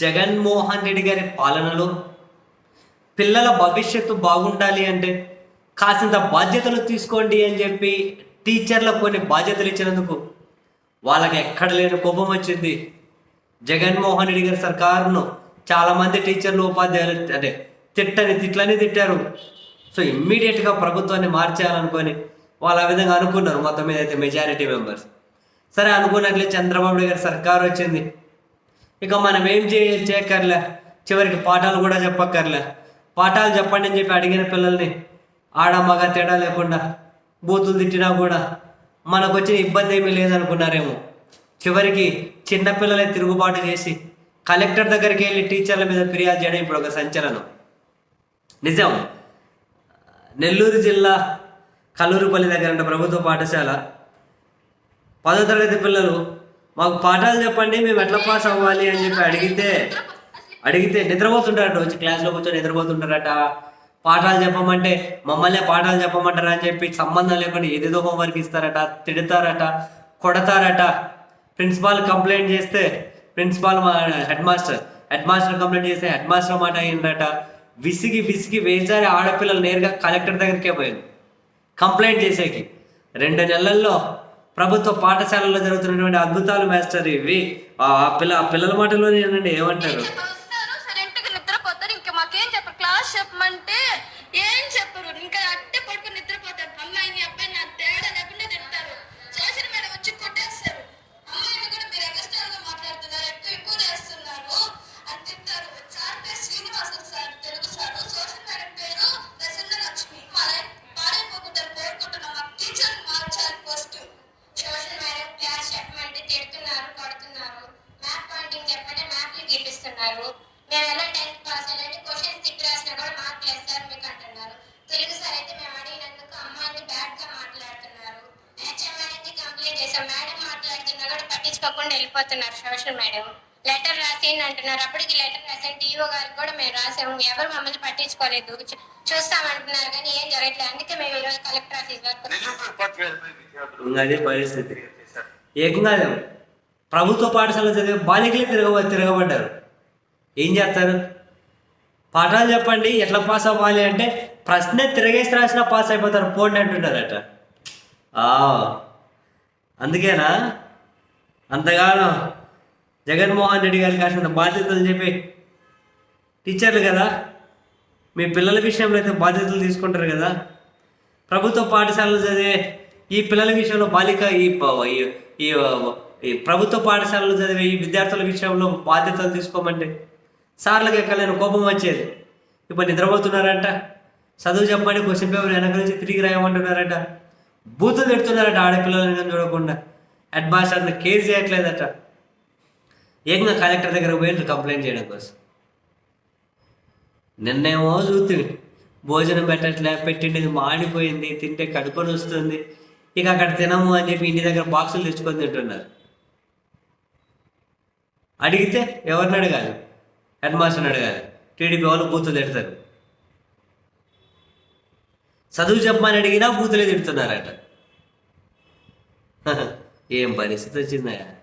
జగన్మోహన్ రెడ్డి గారి పాలనలో పిల్లల భవిష్యత్తు బాగుండాలి అంటే కాసింత బాధ్యతలు తీసుకోండి అని చెప్పి టీచర్లకు కొన్ని బాధ్యతలు ఇచ్చినందుకు వాళ్ళకి ఎక్కడ లేని కోపం వచ్చింది. జగన్మోహన్ రెడ్డి గారి సర్కారును చాలామంది టీచర్లు ఉపాధ్యాయులు అంటే తిట్టని తిట్లని తిట్టారు. సో ఇమ్మీడియట్గా ప్రభుత్వాన్ని మార్చేయాలనుకొని వాళ్ళు ఆ విధంగా అనుకున్నారు. మొత్తం మీద అయితే మెజారిటీ మెంబర్స్ సరే అనుకున్నట్లే చంద్రబాబు గారి సర్కారు వచ్చింది. ఇక మనం ఏం చేయ చేయక్కర్లే చివరికి పాఠాలు కూడా చెప్పక్కర్లే. పాఠాలు చెప్పండి అని చెప్పి అడిగిన పిల్లల్ని ఆడ మగ తేడా లేకుండా బూతులు తిట్టినా కూడా మనకు వచ్చిన ఇబ్బంది ఏమీ లేదనుకున్నారేమో. చివరికి చిన్నపిల్లలే తిరుగుబాటు చేసి కలెక్టర్ దగ్గరికి వెళ్ళి టీచర్ల మీద ఫిర్యాదు చేయడం ఇప్పుడు ఒక సంచలనం. నిజం. నెల్లూరు జిల్లా కల్లూరుపల్లి దగ్గర ఉన్న ప్రభుత్వ పాఠశాల పదో తరగతి పిల్లలు మాకు పాఠాలు చెప్పండి మేము ఎట్లా పాస్ అవ్వాలి అని చెప్పి అడిగితే అడిగితే నిద్రపోతుంటారట వచ్చి క్లాస్లో కూర్చొని నిద్రపోతుంటారట. పాఠాలు చెప్పమంటే మమ్మల్ని పాఠాలు చెప్పమంటారా అని చెప్పి సంబంధం లేకుండా ఏదేదో హోంవర్క్ ఇస్తారట తిడతారట కొడతారట. ప్రిన్సిపాల్ కంప్లైంట్ చేస్తే ప్రిన్సిపాల్ మా headmaster headmaster complaint చేస్తే హెడ్ మాస్టర్ మాట అయిందట విసిగి విసిగి వేసారి ఆడపిల్లలు నేరుగా కలెక్టర్ దగ్గరికే పోయారు కంప్లైంట్ చేసేకి. రెండు నెలల్లో ప్రభుత్వ పాఠశాలలో జరుగుతున్నటువంటి అద్భుతాలు మాస్టర్ ఇవి. ఆ పిల్ల పిల్లల మాటలోనే ఏమంటారు? గీపిస్తున్నారు మేము ఎలా టెన్త్ క్లాస్ ఎలాంటి క్వశ్చన్స్ తిప్పి రాసినా కూడా మార్కులు వేస్తారు మీకు అంటున్నారు. తెలుగు సార్ అయితే మేము అడిగినందుకు అమ్మాయిని బ్యాడ్గా మాట్లాడుతున్నారు. హెచ్ఎం అనేది కంప్లైంట్ చేసాం మేడం మాట్లాడుతున్నా కూడా పట్టించుకోకుండా వెళ్ళిపోతున్నారు సోషల్ మేడం లెటర్ రాసింది అంటున్నారు. అప్పటికి లెటర్ రాసాను టీఓ గారికి కూడా మేము రాసాము. ఎవరు మమ్మల్ని పట్టించుకోలేదు. చూస్తామంటున్నారు కానీ ఏం జరగట్లేదు. అందుకే మేము ఈరోజు కలెక్టర్ ఆఫీస్ వరకు అదే పరిస్థితి. ఏకంగా ప్రభుత్వ పాఠశాల చదివే బాలికలే తిరగ తిరగబడ్డారు. ఏం చేస్తారు? పాఠాలు చెప్పండి ఎట్లా పాస్ అవ్వాలి అంటే ప్రశ్న తిరగేసి రాసినా పాస్ అయిపోతారు. పోండి అంటుంటారట అందుకేనా? అంతగానో జగన్మోహన్ రెడ్డి గారికి కాసిన బాధ్యతలు చెప్పి టీచర్లు కదా? మీ పిల్లల విషయంలో అయితే బాధ్యతలు తీసుకుంటారు కదా? ప్రభుత్వ పాఠశాలలు చదివే ఈ పిల్లల విషయంలో బాలిక ఈ ఈ- ప్రభుత్వ పాఠశాలలు చదివే ఈ విద్యార్థుల విషయంలో బాధ్యతలు తీసుకోమంటే సార్లకు ఎక్కలేని కోపం వచ్చేది. ఇప్పుడు నిద్రపోతున్నారంట? చదువు చెప్పండి క్వశ్చన్ పేపర్ వెనక నుంచి తిరిగి రాయమంటున్నారట. బూతులు తిడుతున్నారట ఆడపిల్లలని కానీ చూడకుండా. హెడ్ మాస్టర్ని కేర్ చేయట్లేదట. ఏకంగా కలెక్టర్ దగ్గర పోయి కంప్లైంట్ చేయడం కోసం. నిన్నేమో చూస్తుంది భోజనం పెట్టట్లే పెట్టిండేది మాడిపోయింది తింటే కడుపుని వస్తుంది ఇక అక్కడ తినము అని చెప్పి ఇంటి దగ్గర బాక్సులు తెచ్చుకొని తింటున్నారు. అడిగితే ఎవరిని అడగాలి? హెడ్ మాస్టర్ని అడగాలి. టీడీపీ వాళ్ళు బూతులు తిడతారు. చదువు చెప్పమని అడిగినా బూతులే తిడుతున్నారట. ఏం పరిస్థితి వచ్చిందా